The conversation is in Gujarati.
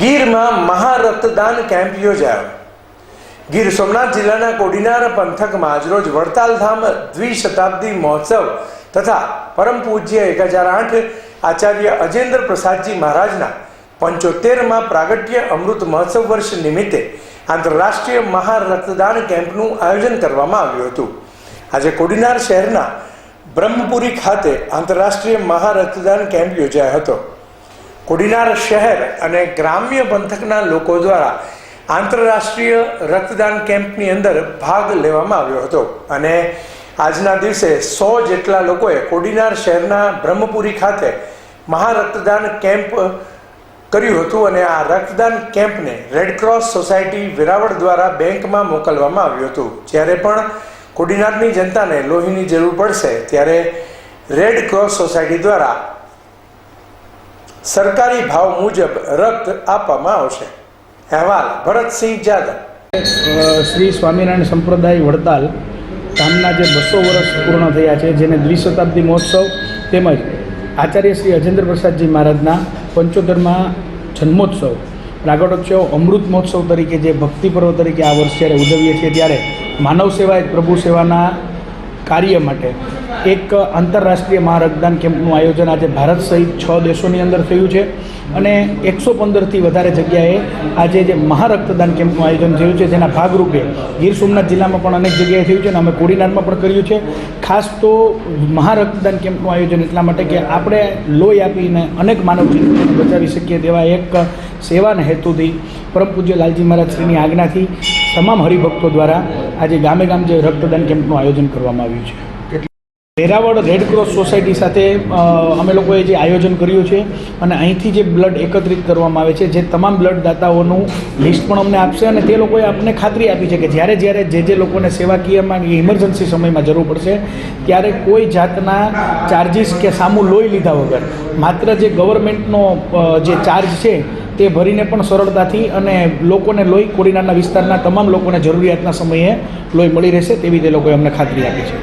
ગીરમાં મહારક્તદાન કેમ્પ યોજાયો. ગીર સોમનાથ જિલ્લાના કોડીનાર પંથકમાં આજરોજ વડતાલ ધામ દ્વિશતાબ્દી મહોત્સવ તથા પરમ પૂજ્ય એક હજાર આઠ આચાર્ય અજેન્દ્ર પ્રસાદજી મહારાજના પંચોતેરમાં પ્રાગટ્ય અમૃત મહોત્સવ વર્ષ નિમિત્તે આંતરરાષ્ટ્રીય મહારક્તદાન કેમ્પનું આયોજન કરવામાં આવ્યું હતું. આજે કોડીનાર શહેરના બ્રહ્મપુરી ખાતે આંતરરાષ્ટ્રીય મહારક્તદાન કેમ્પ યોજાયો હતો. કોડીનાર શહેર અને ગ્રામ્ય પંથકના લોકો દ્વારા આંતરરાષ્ટ્રીય રક્તદાન કેમ્પની અંદર ભાગ લેવામાં આવ્યો હતો. અને આજના દિવસે સો જેટલા લોકોએ કોડીનાર શહેરના બ્રહ્મપુરી ખાતે મહારક્તદાન કેમ્પ કર્યું હતું અને આ રક્તદાન કેમ્પને રેડક્રોસ સોસાયટી વેરાવળ દ્વારા બેંકમાં મોકલવામાં આવ્યું હતું. જ્યારે પણ કોડીનારની જનતાને લોહીની જરૂર પડશે, ત્યારે રેડ ક્રોસ સોસાયટી દ્વારા સરકારી ભાવ મુજબ રક્ત આપવામાં આવશે. અહેવાલ, ભરતસિંહ જાદવ. શ્રી સ્વામિનારાયણ સંપ્રદાય વડતાલ ગામના જે બસો વર્ષ પૂર્ણ થયા છે, જેને દ્વિશતાબ્દી મહોત્સવ તેમજ આચાર્ય શ્રી અજેન્દ્ર પ્રસાદજી મહારાજના પંચોતેરમાં જન્મોત્સવ પ્રાગટોત્સવ અમૃત મહોત્સવ તરીકે જે ભક્તિ પર્વ તરીકે આ વર્ષ જ્યારે ઉજવીએ છીએ, ત્યારે માનવ સેવા એ પ્રભુ સેવાના કાર્ય માટે એક આંતરરાષ્ટ્રીય મહારક્તદાન કેમ્પનું આયોજન આજે ભારત સહિત છ દેશોની અંદર થયું છે. અને એકસો પંદરથી વધારે જગ્યાએ આજે જે મહારક્તદાન કેમ્પનું આયોજન થયું છે, જેના ભાગરૂપે ગીર સોમનાથ જિલ્લામાં પણ અનેક જગ્યાએ થયું છે અને અમે કોડીનારમાં પણ કર્યું છે. ખાસ તો મહારક્તદાન કેમ્પનું આયોજન એટલા માટે કે આપણે લોહી આપીને અનેક માનવ જીવનને બચાવી શકીએ તેવા એક સેવાના હેતુથી પરમ પૂજ્ય લાલજી મહારાજ શ્રીની આજ્ઞાથી તમામ હરિભક્તો દ્વારા આજે ગામે ગામ જે રક્તદાન કેમ્પનું આયોજન કરવામાં આવ્યું છે. વેરાવળ રેડક્રોસ સોસાયટી સાથે અમે લોકોએ જે આયોજન કર્યું છે અને અહીંથી જે બ્લડ એકત્રિત કરવામાં આવે છે, જે તમામ બ્લડ દાતાઓનું લિસ્ટ પણ અમને આપશે અને તે લોકોએ આપણને ખાતરી આપી છે કે જ્યારે જ્યારે જે જે લોકોને સેવાકીયમાં ઇમરજન્સી સમયમાં જરૂર પડશે, ત્યારે કોઈ જાતના ચાર્જિસ કે સામું લોહી લીધા વગર, માત્ર જે ગવર્મેન્ટનો જે ચાર્જ છે તે ભરીને પણ સરળતાથી અને લોકોને લોહી કોડીનારના વિસ્તારના તમામ લોકોને જરૂરિયાતના સમયે લોહી મળી રહેશે તેવી તે લોકોએ અમને ખાતરી આપી છે.